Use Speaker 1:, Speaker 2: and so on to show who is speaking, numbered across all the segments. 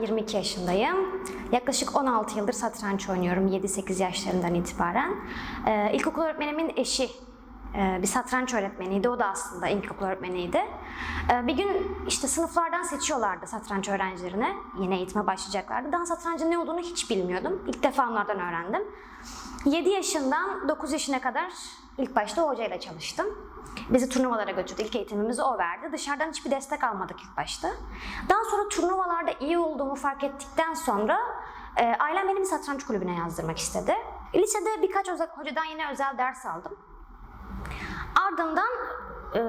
Speaker 1: 22 yaşındayım. Yaklaşık 16 yıldır satranç oynuyorum 7-8 yaşlarından itibaren. Ee, ilkokul öğretmenimin eşi e, bir satranç öğretmeniydi. O da aslında ilkokul öğretmeniydi. Ee, bir gün işte sınıflardan seçiyorlardı satranç öğrencilerini. Yeni eğitime başlayacaklardı. Daha satrancın ne olduğunu hiç bilmiyordum. İlk defa onlardan öğrendim. 7 yaşından 9 yaşına kadar ilk başta hocayla çalıştım. Bizi turnuvalara götürdü. İlk eğitimimizi o verdi. Dışarıdan hiçbir destek almadık ilk başta. Daha sonra turnuvalarda iyi olduğumu fark ettikten sonra e, ailem beni bir satranç kulübüne yazdırmak istedi. Lisede birkaç özel, hocadan yine özel ders aldım. Ardından e,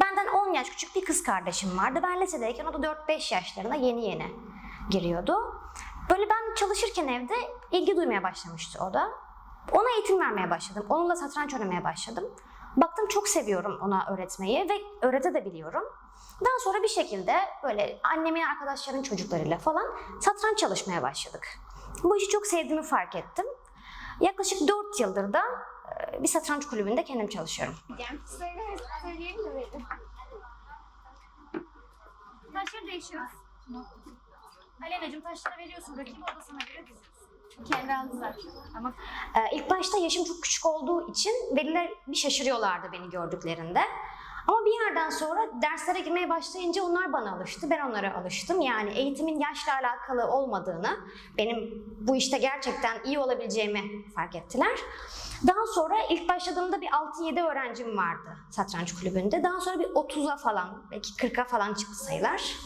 Speaker 1: benden 10 yaş küçük bir kız kardeşim vardı. Ben lisedeyken o da 4-5 yaşlarında yeni yeni giriyordu. Böyle ben çalışırken evde ilgi duymaya başlamıştı o da. Ona eğitim vermeye başladım. Onunla satranç oynamaya başladım. Baktım çok seviyorum ona öğretmeyi ve öğrete de biliyorum. Daha sonra bir şekilde böyle annemin arkadaşlarının çocuklarıyla falan satranç çalışmaya başladık. Bu işi çok sevdiğimi fark ettim. Yaklaşık 4 yıldır da e, bir satranç kulübünde kendim çalışıyorum.
Speaker 2: Taşları değişiyoruz. Alena'cığım taşları veriyorsun. Rakibi odasına göre diziyorsun.
Speaker 3: Kendi aldılar.
Speaker 2: Ama
Speaker 1: Ee, İlk başta yaşım çok küçük olduğu için veliler bir şaşırıyorlardı beni gördüklerinde. Ama bir yerden sonra derslere girmeye başlayınca onlar bana alıştı, ben onlara alıştım. Yani eğitimin yaşla alakalı olmadığını, benim bu işte gerçekten iyi olabileceğimi fark ettiler. Daha sonra ilk başladığımda bir 6-7 öğrencim vardı satranç kulübünde. Daha sonra bir 30'a falan, belki 40'a falan çıktı sayılar.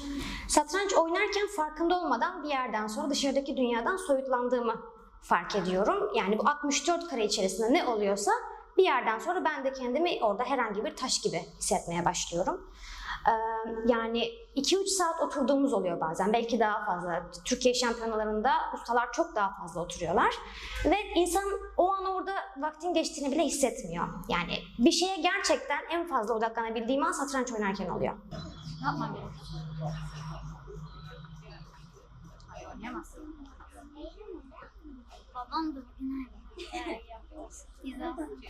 Speaker 1: Satranç oynarken farkında olmadan bir yerden sonra dışarıdaki dünyadan soyutlandığımı fark ediyorum. Yani bu 64 kare içerisinde ne oluyorsa bir yerden sonra ben de kendimi orada herhangi bir taş gibi hissetmeye başlıyorum. Yani 2-3 saat oturduğumuz oluyor bazen. Belki daha fazla. Türkiye şampiyonalarında ustalar çok daha fazla oturuyorlar. Ve insan o an orada vaktin geçtiğini bile hissetmiyor. Yani bir şeye gerçekten en fazla odaklanabildiğim an satranç oynarken oluyor.
Speaker 2: ne yapmam gerekiyor?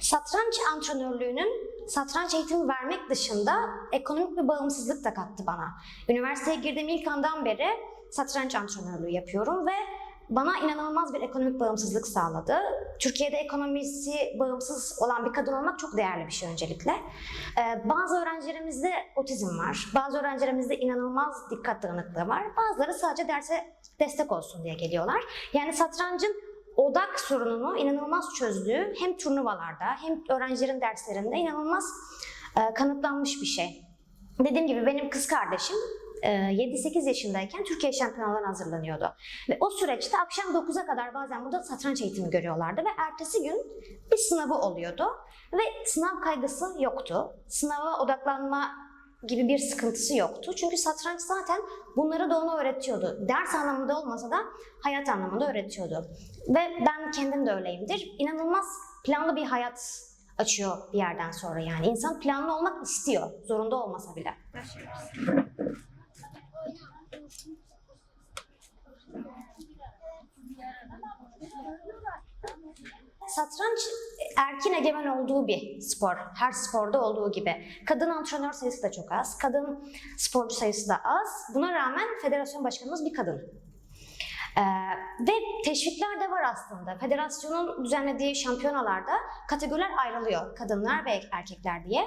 Speaker 1: Satranç antrenörlüğünün satranç eğitimi vermek dışında ekonomik bir bağımsızlık da kattı bana. Üniversiteye girdiğim ilk andan beri satranç antrenörlüğü yapıyorum ve bana inanılmaz bir ekonomik bağımsızlık sağladı. Türkiye'de ekonomisi bağımsız olan bir kadın olmak çok değerli bir şey öncelikle. Ee, bazı öğrencilerimizde otizm var, bazı öğrencilerimizde inanılmaz dikkat dağınıklığı var. Bazıları sadece derse destek olsun diye geliyorlar. Yani satrancın odak sorununu inanılmaz çözdüğü hem turnuvalarda hem öğrencilerin derslerinde inanılmaz e, kanıtlanmış bir şey. Dediğim gibi benim kız kardeşim e, 7-8 yaşındayken Türkiye şampiyonalarına hazırlanıyordu. Ve o süreçte akşam 9'a kadar bazen burada satranç eğitimi görüyorlardı ve ertesi gün bir sınavı oluyordu ve sınav kaygısı yoktu. Sınava odaklanma gibi bir sıkıntısı yoktu. Çünkü satranç zaten bunları da ona öğretiyordu. Ders anlamında olmasa da hayat anlamında öğretiyordu. Ve ben kendim de öyleyimdir. İnanılmaz planlı bir hayat açıyor bir yerden sonra yani. İnsan planlı olmak istiyor, zorunda olmasa bile.
Speaker 2: Başlıyoruz.
Speaker 1: Satranç erkin egemen olduğu bir spor. Her sporda olduğu gibi. Kadın antrenör sayısı da çok az. Kadın sporcu sayısı da az. Buna rağmen federasyon başkanımız bir kadın. Ee, ve teşvikler de var aslında. Federasyonun düzenlediği şampiyonalarda kategoriler ayrılıyor. Kadınlar ve erkekler diye.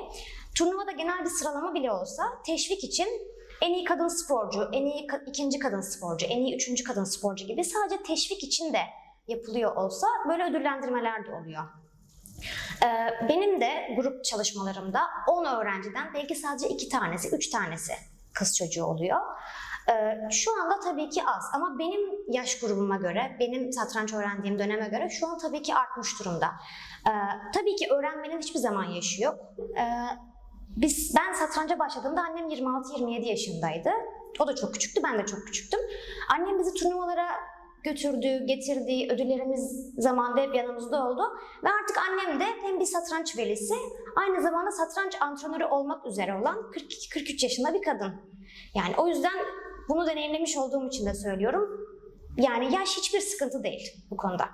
Speaker 1: Turnuvada genel bir sıralama bile olsa teşvik için en iyi kadın sporcu, en iyi ka- ikinci kadın sporcu, en iyi üçüncü kadın sporcu gibi sadece teşvik için de yapılıyor olsa böyle ödüllendirmeler de oluyor. Ee, benim de grup çalışmalarımda 10 öğrenciden belki sadece 2 tanesi, 3 tanesi kız çocuğu oluyor. Ee, şu anda tabii ki az ama benim yaş grubuma göre, benim satranç öğrendiğim döneme göre şu an tabii ki artmış durumda. Ee, tabii ki öğrenmenin hiçbir zaman yaşı yok. Biz, ben satranca başladığımda annem 26-27 yaşındaydı. O da çok küçüktü, ben de çok küçüktüm. Annem bizi turnuvalara götürdü, getirdi, ödüllerimiz zamanında hep yanımızda oldu. Ve artık annem de hem bir satranç velisi, aynı zamanda satranç antrenörü olmak üzere olan 42-43 yaşında bir kadın. Yani o yüzden bunu deneyimlemiş olduğum için de söylüyorum. Yani yaş hiçbir sıkıntı değil bu konuda.